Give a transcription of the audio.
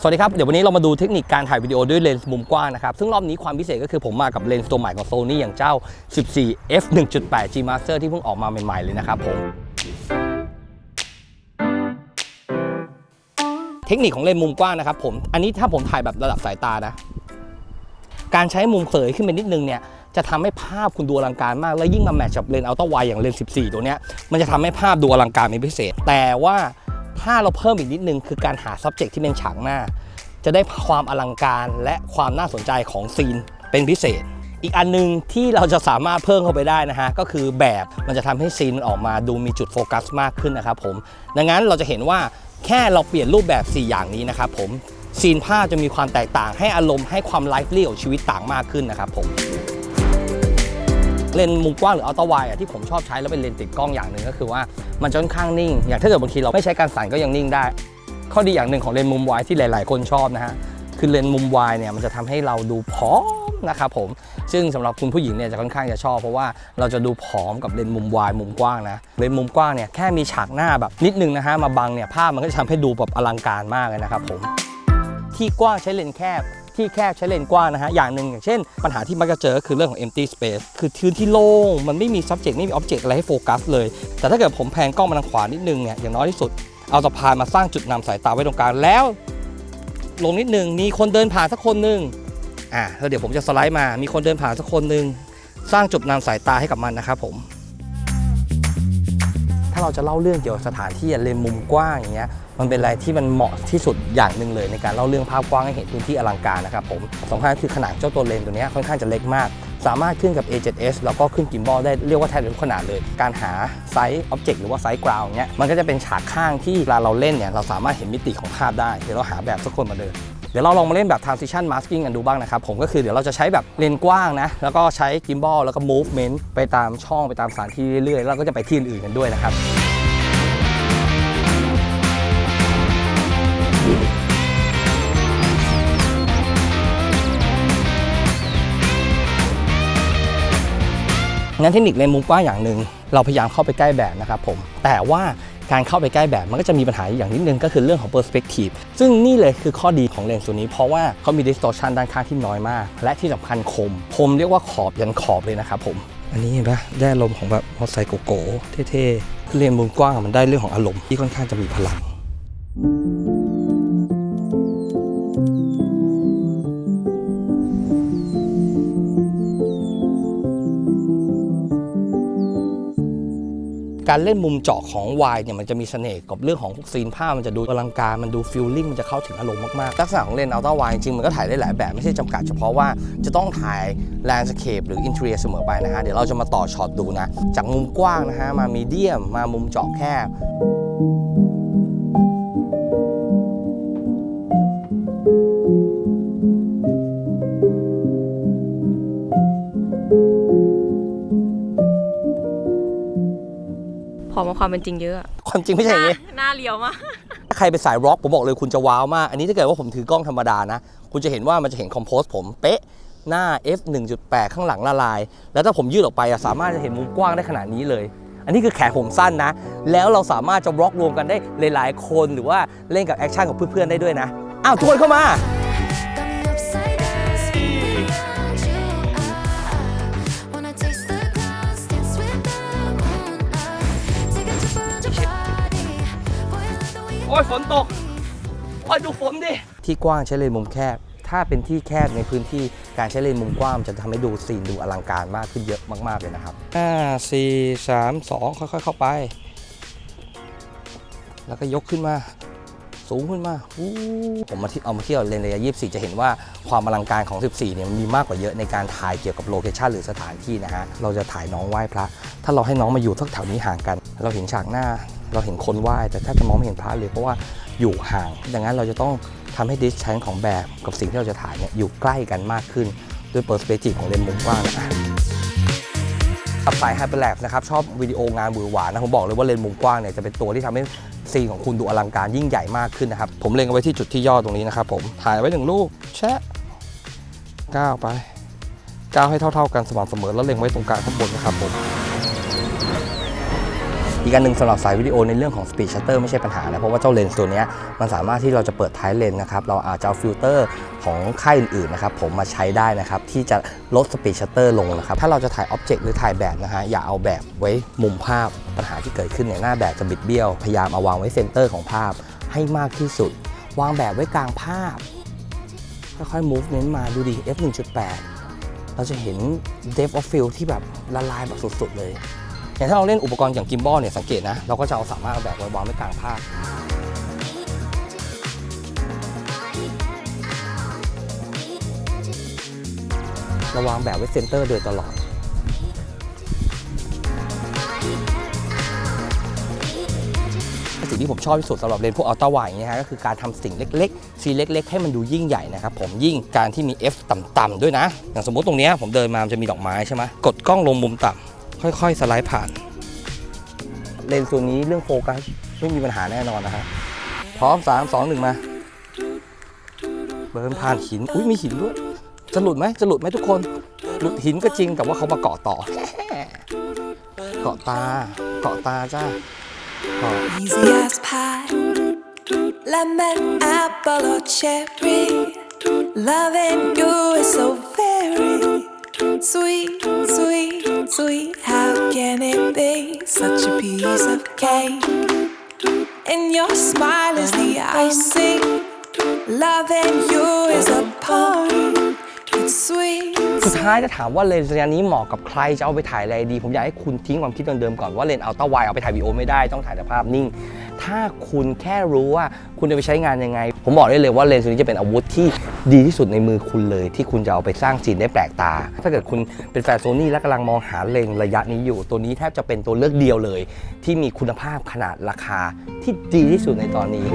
สวัสดีครับ เดี๋ยววันนี้เรามาดูเทคนิคการถ่ายวิดีโอด้วยเลนส์มุมกว้างนะครับ ซึ่งรอบนี้ความพิเศษก็คือผมมากับเลนส์ตัวใหม่ของ Sony อย่างเจ้า 14 f 1.8 G Master ที่เพิ่งออกมาใหม่ ๆ เลยนะครับผมเทคนิคของเลนส์มุมกว้างนะครับผมอันนี้ถ้าผมถ่ายแบบระดับสายตานะ การใช้มุมเสยขึ้นไปนิดนึงเนี่ยจะทำให้ภาพคุณดูอลังการมาก แล้วยิ่งมาแมทช์กับเลนส์อัลตร้าไวอย่างเลนส์14 ตัวเนี้ยมันจะทำให้ภาพดูอลังการเป็นพิเศษ แต่ว่า ถ้าเราเพิ่มอีกนิดนึงคือการหา subject ที่เป็นฉากหน้า จะได้ความอลังการและความน่าสนใจของซีนเป็นพิเศษ อีกอันหนึงที่เราจะสามารถเพิ่มเข้าไปได้นะฮะก็คือแบบมันจะทำให้ซีนมันออกมาดูมีจุดโฟกัสมากขึ้นนะครับผมดังนั้นเราจะเห็นว่าแค่เราเปลี่ยนรูปแบบ 4 อย่างนี้นะครับผมซีนภาพจะมีความแตกต่างให้อารมณ์ให้ความไลฟ์เรียของชีวิตต่างมากขึ้นนะครับผม เลนส์มุมกว้างหรืออัลตร้าไวด์ที่ผมชอบใช้แล้วเป็นเลนส์ติดกล้องอย่างหนึ่งก็คือว่ามันจะค่อนข้างนิ่ง อย่างถ้าเกิดบางทีเราไม่ใช้การสั่นก็ยังนิ่งได้ ข้อดีอย่างหนึ่งของเลนส์มุมวายที่หลาย ๆ คนชอบนะฮะคือเลนส์มุมวายเนี่ยมันจะทำให้เราดูผอมนะครับผมซึ่งสำหรับคุณผู้หญิงเนี่ยจะค่อนข้างจะชอบ เพราะว่าเราจะดูผอมกับเลนส์มุมวายมุมกว้างนะเลนส์มุมกว้างเนี่ยแค่มีฉากหน้าแบบนิดนึงนะฮะมาบังเนี่ยภาพมันก็จะทำให้ดูแบบอลังการมากเลยนะครับผมที่กว้างใช้เลนส์แคบ ที่แคบใช้เลนกว้างนะฮะอย่างหนึ่งอย่างเช่น ปัญหาที่มักจะเจอคือเรื่องของ empty space คือพื้นที่โล่งมันไม่มี subject ไม่มี object อะไรให้โฟกัสเลย แต่ถ้าเกิดผมแพนกล้องมาทางขวานิดนึงเนี่ยอย่างน้อยที่สุดเอาสะพานมาสร้างจุดนำสายตาไว้ตรงกลางแล้ว ลงนิดนึงมีคนเดินผ่านสักคนหนึ่งอ่าแล้วเดี๋ยวผมจะสไลด์มามีคนเดินผ่านสักคนหนึ่งสร้างจุดนำสายตาให้กับมันนะครับผม ถ้าเราจะเล่าเรื่องเกี่ยวกับสถานที่เลนมุมกว้างอย่างเงี้ยมันเป็นอะไรที่มันเหมาะที่สุดอย่างหนึ่งเลย ในการเล่าเรื่องภาพกว้างให้เห็นพื้นที่อลังการนะครับผมสำคัญคือขนาดเจ้าตัวเลนตัวนี้ค่อนข้างจะเล็กมาก สามารถขึ้นกับ A7S แล้วก็ขึ้นกิมบอลได้เรียกว่าแทบจะทุกขนาดเลย การหาไซส์อ็อบเจกต์หรือว่าไซส์กราวเนี้ยมันก็จะเป็นฉากข้างที่เวลาเราเล่นเนี่ยเราสามารถเห็นมิติของภาพได้เดี๋ยวเราหาแบบสักคนมาเดิน เดี๋ยวเราลองมาเล่นแบบ transition masking กันดูบ้างนะครับ ผมก็คือเดี๋ยวเราจะใช้แบบเลนกว้างนะ แล้วก็ใช้ gimbal แล้วก็ movement ไปตามช่องไปตามสถานที่เรื่อยๆ แล้วก็จะไปที่อื่นๆกันด้วยนะครับงั้นเทคนิคเลนมุมกว้างอย่างหนึ่งเราพยายามเข้าไปใกล้แบบนะครับผมแต่ว่า การเข้าไปใกล้แบบมันก็จะมีปัญหาอย่างนิดนึงก็คือเรื่องของ perspective ซึ่งนี่เลยคือข้อดีของเลนส์ตัวนี้เพราะว่าเขามี distortion ด้านข้างที่น้อยมาก และที่สำคัญคม คมเรียกว่าขอบยันขอบเลยนะครับผม อันนี้เห็นปะได้ลมของแบบมอเตอร์ไซค์โกโก้เท่ๆคือเลนส์มุมกว้างมันได้เรื่องของอารมณ์ที่ค่อนข้างจะมีพลัง การเล่นมุมเจาะของวายเนี่ยมันจะมีเสน่ห์กับเรื่องของพวกซีนภาพมันจะดูอลังการมันดูฟิลลิ่งมันจะเข้าถึงอารมณ์มากๆลักษณะของเลนส์อัลตร้าวายจริงมันก็ถ่ายได้หลายแบบไม่ใช่จำกัดเฉพาะว่าจะต้องถ่ายแลนด์สเคปหรืออินเทอรียเสมอไปนะฮะเดี๋ยวเราจะมาต่อช็อตดูนะจากมุมกว้างนะฮะมามีเดียมมามุมเจาะแคบ พอมาความเป็นจริงเยอะอะความจริงไม่ใช่อย่างนี้ หน้าเลียวมาก ถ้าใครเป็นสายร็อกผมบอกเลยคุณจะว้าวมาก อันนี้ถ้าเกิดว่าผมถือกล้องธรรมดานะ คุณจะเห็นว่ามันจะเห็นคอมโพสผมเป๊ะ หน้า f 1.8 ข้างหลังละลาย แล้วถ้าผมยืดออกไปอะสามารถจะเห็นมุมกว้างได้ขนาดนี้เลย อันนี้คือแขนผมสั้นนะ แล้วเราสามารถจะบล็อกรวมกันได้หลาย ๆ คนหรือว่าเล่นกับแอคชั่นกับเพื่อนๆได้ด้วยนะ อ้าวทุกคนเข้ามา โอ้ยฝนตก โอ้ยดูฝนดิ ที่กว้างใช้เลนมุมแคบ ถ้าเป็นที่แคบในพื้นที่การใช้เลนมุมกว้างจะทำให้ดูซีนดูอลังการมากขึ้นเยอะมากๆเลยนะครับห้าสี่สามสองค่อยๆ เข้าไป แล้วก็ยกขึ้นมา สูงขึ้นมาผมมาที่เอามาเที่ยวเลนระยะ24 จะเห็นว่าความอลังการของ 14 เนี่ยมันมีมากกว่าเยอะในการถ่ายเกี่ยวกับโลเคชันหรือสถานที่นะฮะ เราจะถ่ายน้องไหว้พระ ถ้าเราให้น้องมาอยู่ทักแถวนี้ห่างกัน เราเห็นฉากหน้า เราเห็นคนไหว้แต่ถ้าจะมองไม่เห็นพระเลยเพราะว่าอยู่ห่าง ดังนั้นเราจะต้องทำให้ดิสแทนของแบบกับสิ่งที่เราจะถ่ายเนี่ยอยู่ใกล้กันมากขึ้นด้วยเปอร์สเปกทีฟของเลนส์มุมกว้างนะขับสายไฮเปอร์แลปนะครับชอบวิดีโองานบือหวานนะผมบอกเลยว่าเลนส์มุมกว้างเนี่ยจะเป็นตัวที่ทำให้ซีนของคุณดูอลังการยิ่งใหญ่มากขึ้นนะครับ ผมเล็งเอาไว้ที่จุดที่ย่อตรงนี้นะครับผมถ่ายไว้หนึ่งลูกแชะก้าวไปก้าวให้เท่า ๆ กันสม่ำเสมอแล้วเล็งไว้ตรงกลางข้างบนนะครับผม อีกอันหนึ่งสำหรับสายวิดีโอในเรื่องของ Speed Shutter ไม่ใช่ปัญหานะ เพราะว่าเจ้าเลนส์ตัวนี้มันสามารถที่เราจะเปิดท้ายเลนส์นะครับ เราอาจจะเอาฟิลเตอร์ของค่ายอื่นๆนะครับผมมาใช้ได้นะครับ ที่จะลด Speed Shutter ลงนะครับ ถ้าเราจะถ่าย Object หรือถ่ายแบบนะฮะอย่าเอาแบบไว้มุมภาพปัญหาที่เกิดขึ้นเนี่ยหน้าแบบจะบิดเบี้ยวพยายามเอาวางไว้เซนเตอร์ของภาพให้มากที่สุด วางแบบไว้กลางภาพค่อยๆ movement มาดูดิ f 1.8เราจะเห็น depth of field ที่แบบละลายแบบสุดๆเลย อย่างถ้าเราเล่นอุปกรณ์อย่างกิมบอลเนี่ยสังเกตนะเราก็จะเอาสามารถเอาแบบไว้วางไว้กลางภาพราวางแบบไว้เซนเตอร์โดยตลอดสิ่งที่ผมชอบที่สุดสำหรับเลนพวกอัลตร้าไวด์นี่ฮะก็คือการทำสิ่งเล็กๆซีเล็ก ๆ ให้มันดูยิ่งใหญ่นะครับผมยิ่งการที่มี F ต่ำๆด้วยนะ อย่างสมมติตรงนี้ผมเดินมามันจะมีดอกไม้ใช่ไหมกดกล้องลงมุมต่ำ ค่อยๆ สไลด์ผ่าน เลนส์ตัวนี้เรื่องโฟกัสไม่มีปัญหาแน่นอนนะฮะพร้อม3 2 1มา เบิร์นผ่านหิน อุ้ยมีหินด้วย จะหลุดไหมจะหลุดไหมทุกคน หลุดหินก็จริงแต่ว่าเขามาเกาะต่อ เกาะตา เกาะตาจ้าเกาะ Easy as pie, lemon, apple, or cherry. Loving you is so very sweet, sweet, sweet. How can it be such a piece of cake? And your smile is the icing. Loving you is a party. สุดท้ายจะถามว่าเลนส์ระยะนี้เหมาะกับใครจะเอาไปถ่ายอะไรดี ผมอยากให้คุณทิ้งความคิดเดิมๆก่อนว่าเลนส์อัลตร้าไวเอาไปถ่ายวีดีโอไม่ได้ต้องถ่ายแต่ภาพนิ่ง ถ้าคุณแค่รู้ว่าคุณจะไปใช้งานยังไง ผมบอกได้เลยว่าเลนส์ตัวนี้จะเป็นอาวุธที่ดีที่สุดในมือคุณเลย ที่คุณจะเอาไปสร้างจีนได้แปลกตา ถ้าเกิดคุณเป็นแฟนโซนี่และกำลังมองหาเลนส์ระยะนี้อยู่ ตัวนี้แทบจะเป็นตัวเลือกเดียวเลย ที่มีคุณภาพขนาดราคาที่ดีที่สุดในตอนนี้